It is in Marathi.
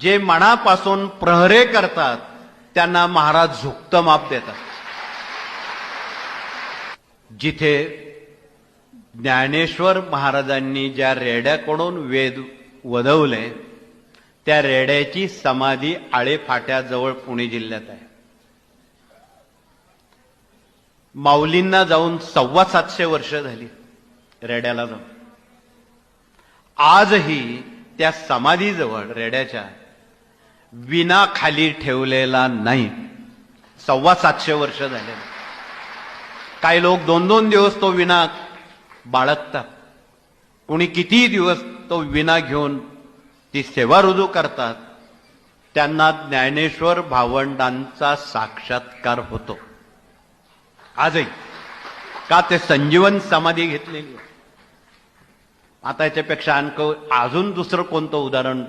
जे मनापासून प्रहरे करतात त्यांना महाराज झुकतं माप देतात. जिथे ज्ञानेश्वर महाराजांनी ज्या रेड्याकडून वेद वदवले त्या रेड्याची समाधी आळेफाट्याजवळ पुणे जिल्ह्यात आहे. माऊलींना जाऊन सव्वा सातशे वर्ष झाली रेड्याला जाऊन. आजही त्या समाधीजवळ रेड्याच्या विना खाली ठेवलेला नाही. सव्वा सातशे वर्ष झाले. काही लोक दोन दोन दिवस तो विना बाळगतात. कोणी कितीही दिवस तो विना घेऊन ती सेवा रुजू करतात त्यांना ज्ञानेश्वर भावंडांचा साक्षात्कार होतो. आजही. का ते संजीवन समाधी घेतलेली? आता याच्यापेक्षा आणखं अजून दुसरं कोणतं उदाहरण